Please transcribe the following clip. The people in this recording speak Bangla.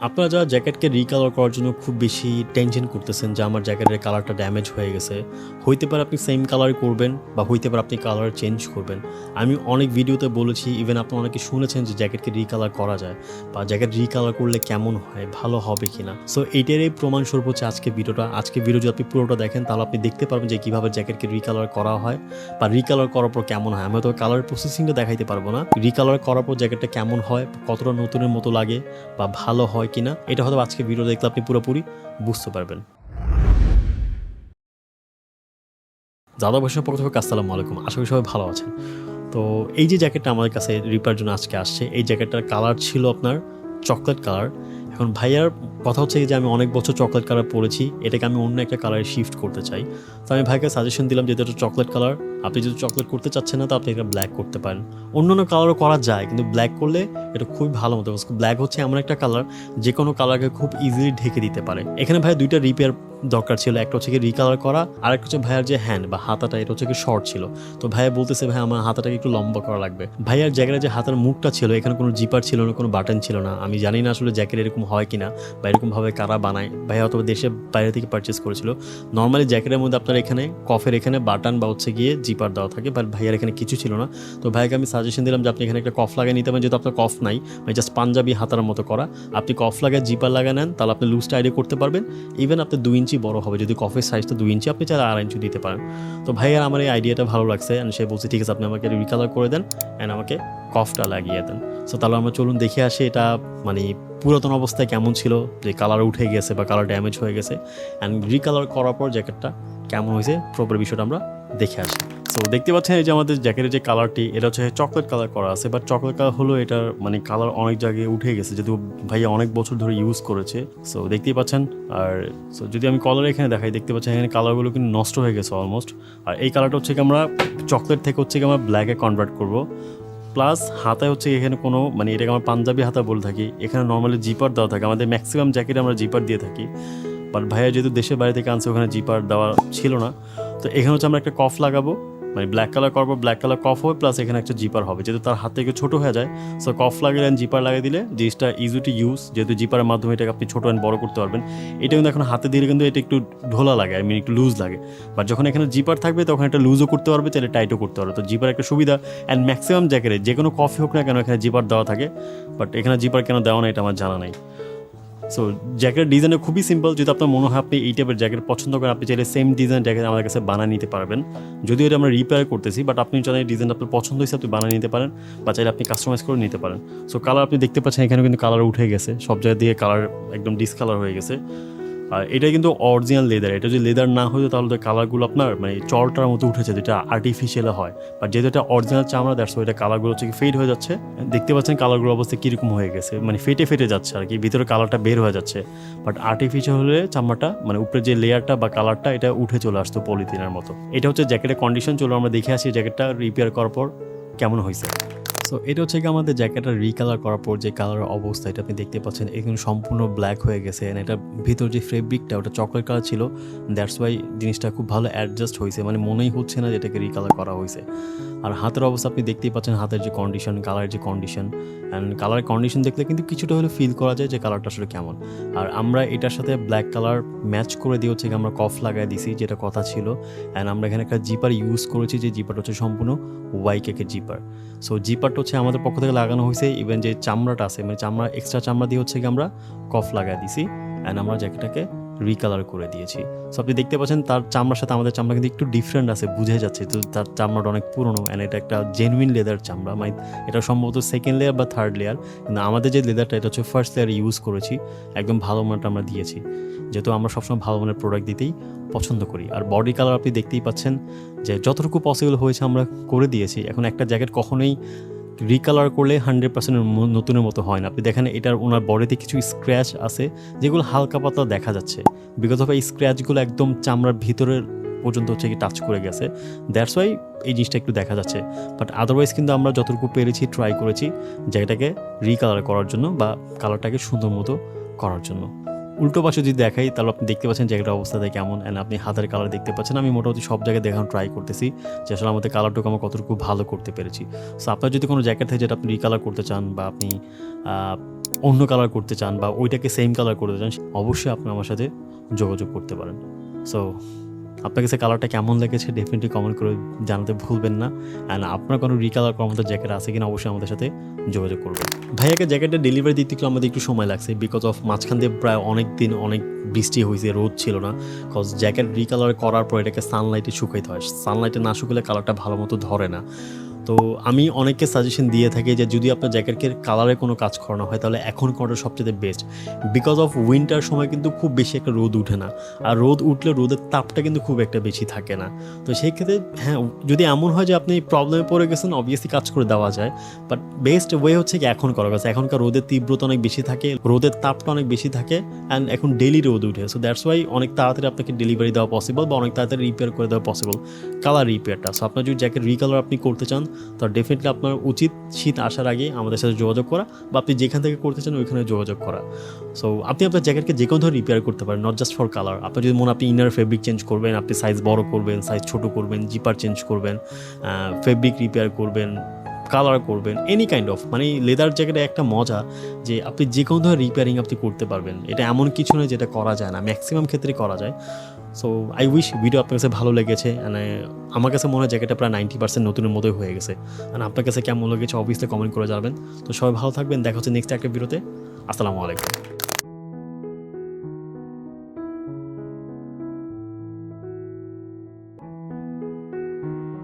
আপনারা যারা জ্যাকেটকে রিকালার করার জন্য খুব বেশি টেনশন করতেছেন যে আমার জ্যাকেটের কালারটা ড্যামেজ হয়ে গেছে, হইতে পারে আপনি সেম কালার করবেন বা হইতে পারে আপনি কালার চেঞ্জ করবেন। আমি অনেক ভিডিওতে বলেছি ইভেন আপনারা অনেকে শুনেছেন যে জ্যাকেটকে রিকালার করা যায় বা জ্যাকেট রিকালার করলে কেমন হয়, ভালো হবে কি না সো এইটারই প্রমাণস্বরূপ হচ্ছে আজকে ভিডিওটা। আজকে ভিডিও যদি আপনি পুরোটা দেখেন, তাহলে আপনি দেখতে পারবেন যে কীভাবে জ্যাকেটকে রিকালার করা হয় বা রিকালার করার পর কেমন হয়। আমি হয়তো কালার প্রসেসিংটা দেখাইতে পারব না। রিকালার করার পর জ্যাকেটটা কেমন হয়, কতটা নতুনের মতো লাগে বা ভালো হয় কিনা, এটা হয়তো আজকে ভিডিও দেখলে আপনি পুরোপুরি বুঝতে পারবেন। দাদা বৈষ্ণব পক্ষ থেকে আসসালামু আলাইকুম। আশা করি সবাই ভালো আছেন। তো এই যে জ্যাকেটটা আমাদের কাছে রিপার জন্য আজকে আসছে, এই জ্যাকেটটার কালার ছিল আপনার চকলেট কালার এখন ভাইয়ার কথা হচ্ছে যে আমি অনেক বছর চকলেট কালার পরেছি, এটাকে আমি অন্য একটা কালারে শিফট করতে চাই। তো আমি ভাইকে সাজেশন দিলাম যে এটা চকলেট কালার আপনি যদি চকলেট করতে চাচ্ছেন না, তো আপনি এটা ব্ল্যাক করতে পারেন। অন্য অন্য কালারও করা যায়, কিন্তু ব্ল্যাক করলে এটা খুবই ভালো মতো ব্ল্যাক হচ্ছে এমন একটা কালার যে কোনো কালারকে খুব ইজিলি ঢেকে দিতে পারে। এখানে ভাই দুইটা রিপেয়ার দরকার ছিল। একটা হচ্ছে কি রিকালার করা আর একটা হচ্ছে ভাইয়ার যে হ্যান্ড বা হাতাটা, এটা হচ্ছে কি শর্ট ছিল। তো ভাইয়া বলতেছে ভাই আমার হাতাটাকে একটু লম্বা করা লাগবে। ভাইয়ার জ্যাকেটের যে হাতার মুখটা ছিল, এখানে কোনো জিপার ছিল না, কোনো বাটন ছিল না। আমি জানি না আসলে জ্যাকেট এরকম হয় কিনা বা এরকমভাবে কারা বানায়। ভাইয়া অথবা দেশের বাইরে থেকে পারচেস করেছিল। নর্মালি জ্যাকেটের মধ্যে আপনার এখানে কফের এখানে বাটন বা হচ্ছে গিয়ে জিপার দেওয়া থাকে বাট ভাইয়ার এখানে কিছু ছিল না। তো ভাইয়াকে আমি সাজেশন দিলাম যে, আপনি এখানে একটা কফ লাগিয়ে নিতে পারেন, যেহেতু আপনার কফ নাই মানে জাস্ট পাঞ্জাবি হাতার মতো করা। আপনি কফ লাগায় জিপার লাগা নেন, তাহলে আপনি লুজটা আইডিয়া করতে পারবেন। ইভেন আপনি দুই ইঞ্চি বড় হবে, যদি কফের সাইজটা দুই ইঞ্চি, আপনি চাইলে আড়াই ইঞ্চি দিতে পারেন। তো ভাইয়ার আমার এই আইডিয়াটা ভালো লাগছে অ্যান্ড সে বলছে, ঠিক আছে, আপনি আমাকে রিকালার করে দেন অ্যান্ড আমাকে কফটা লাগিয়ে দেন। সো তাহলে আমরা চলুন দেখে আসি এটা মানে পুরাতন অবস্থায় কেমন ছিল, যে কালার উঠে গেছে বা কালার ড্যামেজ হয়ে গেছে অ্যান্ড রিকালার করার পর জ্যাকেটটা কেমন হয়েছে প্রপার বিষয়টা আমরা দেখে আসি। সো দেখতে পাচ্ছেন এই যে আমাদের জ্যাকেটের যে কালারটি এটা হচ্ছে চকলেট কালার করা আছে বাট চকলেট কালার হলো এটার মানে কালার অনেক জায়গায় উঠে গেছে, যেহেতু ভাইয়া অনেক বছর ধরে ইউজ করেছে। সো দেখতেই পাচ্ছেন, আর সো যদি আমি কালার এখানে দেখাই, দেখতে পাচ্ছেন এখানে কালারগুলো কিন্তু নষ্ট হয়ে গেছে অলমোস্ট আর এই কালারটা হচ্ছে কি আমরা চকলেট থেকে হচ্ছে কি আমরা ব্ল্যাকে কনভার্ট করব। প্লাস হাতায় হচ্ছে এখানে কোনো মানে এটাকে আমরা পাঞ্জাবি হাতা বলে থাকি, এখানে নর্মালি জিপার দেওয়া থাকে। আমাদের ম্যাক্সিমাম জ্যাকেটে আমরা জিপার দিয়ে থাকি বাট ভাইয়া যেহেতু দেশের বাইরে থেকে আনছে, ওখানে জিপার দেওয়া ছিল না। তো এখানে হচ্ছে আমরা একটা কফ লাগাবো। মানে ব্ল্যাক কালার করব ব্ল্যাক কালার কফ হবে প্লাস এখানে একটা জিপার হবে। যেহেতু তার হাত থেকে ছোটো হয়ে যায় সো কফ লাগিয়ে জিপার লাগিয়ে দিলে জিনিসটা ইজি টু ইউজ যেহেতু জিপারের মাধ্যমে এটাকে আপনি ছোটো অ্যান্ড বড় করতে পারবেন। এটা কিন্তু এখন হাতে দিলে কিন্তু এটা একটু ঢোলা লাগে আই মিন একটু লুজ লাগে। বাট যখন এখানে জিপার থাকবে, তখন এটা লুজও করতে পারবে, চাইলে টাইটও করতে পারবে। তো জিপার একটা সুবিধা অ্যান্ড ম্যাক্সিমাম জ্যাকেটে যে কোনো কফি হোক না কেন, এখানে জিপার দেওয়া থাকে। বাট এখানে জিপার কেন দেওয়া না এটা আমার জানা নাই। সো জ্যাকেটের ডিজাইনটা খুবই সিম্পল যদি আপনার মনে হয় আপনি এই টাইপের জ্যাকেট পছন্দ করেন, আপনি চাইলে সেম ডিজাইন জ্যাকেট আমাদের কাছে বানিয়ে নিতে পারবেন। যদিও এটা আমরা রিপেয়ার করতেছি বাট আপনি চাইলে ডিজাইন আপনার পছন্দ হিসেবে আপনি বানিয়ে নিতে পারেন, বা চাইলে আপনি কাস্টমাইজ করে নিতে পারেন। সো কালার আপনি দেখতে পাচ্ছেন এখানে কিন্তু কালার উঠে গেছে। সব জায়গা দিয়ে কালার একদম ডিসকালার হয়ে গেছে। আর এটা কিন্তু অরিজিনাল লেদার এটা যদি লেদার না হতো তাহলে তো কালারগুলো আপনার মানে চলটার মতো উঠেছে, যেটা আর্টিফিশিয়াল হয়। বাট যেহেতু এটা অরিজিনাল চামড়া দ্যাটস এটা কালারগুলো হচ্ছে ফেড হয়ে যাচ্ছে। দেখতে পাচ্ছেন কালারগুলো অবস্থা কীরকম হয়ে গেছে মানে ফেটে ফেটে যাচ্ছে আর কি, ভিতরে কালারটা বের হয়ে যাচ্ছে। বাট আর্টিফিশিয়াল হলে চামড়াটা মানে উপরে যে লেয়ারটা বা কালারটা এটা উঠে চলে আসতো পলিথিনের মতো। এটা হচ্ছে জ্যাকেটের কন্ডিশন চলো আমরা দেখে আসি জ্যাকেটটা রিপেয়ার করার পর কেমন হয়েছে। সো এটা হচ্ছে কি আমাদের জ্যাকেটটা রিকালার করার পর যে কালার অবস্থা, এটা আপনি দেখতে পাচ্ছেন। এখানে সম্পূর্ণ ব্ল্যাক হয়ে গেছে and এটা ভিতর যে ফেব্রিকটা ওটা চকলেট কালার ছিল। দ্যাটস ওয়াই জিনিসটা খুব ভালো অ্যাডজাস্ট হয়েছে। মানে মনেই হচ্ছে না যে এটাকে রিকালার করা হয়েছে। আর হাতের অবস্থা আপনি দেখতেই পাচ্ছেন, হাতের যে কন্ডিশন কালারের যে কন্ডিশন অ্যান্ড কালারের কন্ডিশন দেখলে কিন্তু কিছুটা হলে ফিল করা যায় যে কালারটা আসলে কেমন। আর আমরা এটার সাথে ব্ল্যাক কালার ম্যাচ করে দিয়ে হচ্ছে আমরা কফ লাগাই দিছি, যেটা কথা ছিল। অ্যান্ড আমরা এখানে একটা জিপার ইউজ করেছি, যে জিপারটা হচ্ছে সম্পূর্ণ ওয়াই কেকের জিপার সো জিপারটা হচ্ছে আমাদের পক্ষ থেকে লাগানো হয়েছে ইভেন যে চামড়াটা আছে মানে চামড়া এক্সট্রা চামড়া দিয়ে হচ্ছে আমরা কফ লাগাই দিছি অ্যান্ড আমরা জ্যাকেটটাকে রিকালার করে দিয়েছি। সো আপনি দেখতে পাচ্ছেন তার চামড়ার সাথে আমাদের চামড়া কিন্তু একটু ডিফারেন্ট আছে, বুঝে যাচ্ছে তো তার চামড়াটা অনেক পুরনো অ্যান্ড এটা একটা জেনুইন লেদার চামড়া মানে এটা সম্ভবত সেকেন্ড লেয়ার বা থার্ড লেয়ার কিন্তু আমাদের যে লেদারটা এটা হচ্ছে ফার্স্ট লেয়ার ইউজ করেছি, একদম ভালো মানটা আমরা দিয়েছি। যেহেতু আমরা সবসময় ভালো মানের প্রোডাক্ট দিতেই পছন্দ করি। আর বডি কালার আপনি দেখতেই পাচ্ছেন যে যতটুকু পসিবল হয়েছে আমরা করে দিয়েছি। এখন একটা জ্যাকেট কখনোই রিকালার করলে হান্ড্রেড পার্সেন্ট নতুনের মতো হয় না। আপনি দেখেন এটার ওনার বডিতে কিছু স্ক্র্যাচ আছে, যেগুলো হালকা পাতলা দেখা যাচ্ছে। বিকজ অফ এই স্ক্র্যাচগুলো একদম চামড়ার ভিতরের পর্যন্ত হচ্ছে কি টাচ করে গেছে। দ্যাটস ওয়াই এই জিনিসটা একটু দেখা যাচ্ছে। বাট আদারওয়াইজ কিন্তু আমরা যতটুকু পেরেছি ট্রাই করেছি, জায়গাটাকে রিকালার করার জন্য বা কালারটাকে সুন্দর মতো করার জন্য। উল্টো পাশে যদি দেখাই, তাহলে আপনি দেখতে পাচ্ছেন জায়গাটার অবস্থাটা কেমন অ্যান্ড আপনি হাতের কালার দেখতে পাচ্ছেন। আমি মোটামুটি সব জায়গায় দেখানো ট্রাই করতেছি, যে আসলে আমাদের কালারটুকু আমরা কতটুকু ভালো করতে পেরেছি। সো আপনার যদি কোনো জ্যাকেট থাকে যেটা আপনি রিকালার করতে চান, বা আপনি অন্য কালার করতে চান, বা ওইটাকে সেম কালার করতে চান, অবশ্যই আপনি আমার সাথে যোগাযোগ করতে পারেন। সো আপনার কাছে কালারটা কেমন লেগেছে ডেফিনেটলি কমেন্ট করে জানাতে ভুলবেন না। অ্যান্ড আপনার কোনো রিকালার করার জ্যাকেট আছে কিনা অবশ্যই আমাদের সাথে যোগাযোগ করবেন। ভাইয়াকে জ্যাকেটটা ডেলিভারি দিতে গেলে আমাদের একটু সময় লাগছে বিকজ অফ মাঝখান দিয়ে প্রায় অনেক দিন অনেক বৃষ্টি হয়েছে, রোদ ছিল না। কজ জ্যাকেট রিকালার করার পর এটাকে সানলাইটে শুকাইতে হয়। সানলাইটে না শুকালে কালারটা ভালো মতো ধরে না। তো আমি অনেককে সাজেশন দিয়ে থাকি যে যদি আপনার জ্যাকেটকে কালারে কোনো কাজ করানো হয়, তাহলে এখন করাটা সবচেয়ে বেস্ট বিকজ অফ উইন্টার সময় কিন্তু খুব বেশি একটা রোদ উঠে না। আর রোদ উঠলে রোদের তাপটা কিন্তু খুব একটা বেশি থাকে না। তো সেই ক্ষেত্রে হ্যাঁ যদি এমন হয় যে আপনি প্রবলেমে পড়ে গেছেন অবভিয়াসলি কাজ করে দেওয়া যায়। বাট বেস্ট ওয়ে হচ্ছে কি এখন করা। গেছে এখনকার রোদের তীব্রতা অনেক বেশি থাকে, রোদের তাপটা অনেক বেশি থাকে অ্যান্ড এখন ডেলি রোদ উঠে। সো দ্যাটস ওয়াই অনেক তাড়াতাড়ি আপনাকে ডেলিভারি দেওয়া পসিবল বা অনেক তাড়াতাড়ি রিপেয়ার করে দেওয়া পসিবল কালার রিপেয়ারটা সো আপনার যদি জ্যাকেট রিকালার আপনি করতে চান তো ডেফিনেটলি আপনার উচিত শীত আসার আগে আমাদের সাথে যোগাযোগ করা বা আপনি যেখান থেকে করতে চান ওইখানে যোগাযোগ করা। সো আপনি আপনার জ্যাকেটকে যে কোনো ধরনের রিপেয়ার করতে পারেন নট জাস্ট ফর কালার আপনার যদি মনে আপনি ইনার ফেব্রিক চেঞ্জ করবেন, আপনি সাইজ বড় করবেন সাইজ ছোট করবেন জিপার চেঞ্জ করবেন ফেব্রিক রিপেয়ার করবেন কালার করবেন এনি কাইন্ড অফ মানে লেদার জ্যাকেটে একটা মজা যে আপনি যে কোনো ধরনের রিপেয়ারিং আপনি করতে পারবেন। এটা এমন কিছু নয় যেটা করা যায় না। ম্যাক্সিমাম ক্ষেত্রে করা যায়। সো আই উইশ ভিডিও আপনার কাছে ভালো লেগেছে মানে আমার কাছে মনে হয় জ্যাকেটটা প্রায় নাইনটি পার্সেন্ট নতুনের মতোই হয়ে গেছে। মানে আপনার কাছে কেমন লেগেছে অবভিয়াসলি কমেন্ট করে যাবেন তো সবাই ভালো থাকবেন, দেখা হচ্ছে নেক্সট একটা ভিডিওতে আসসালামু আলাইকুম।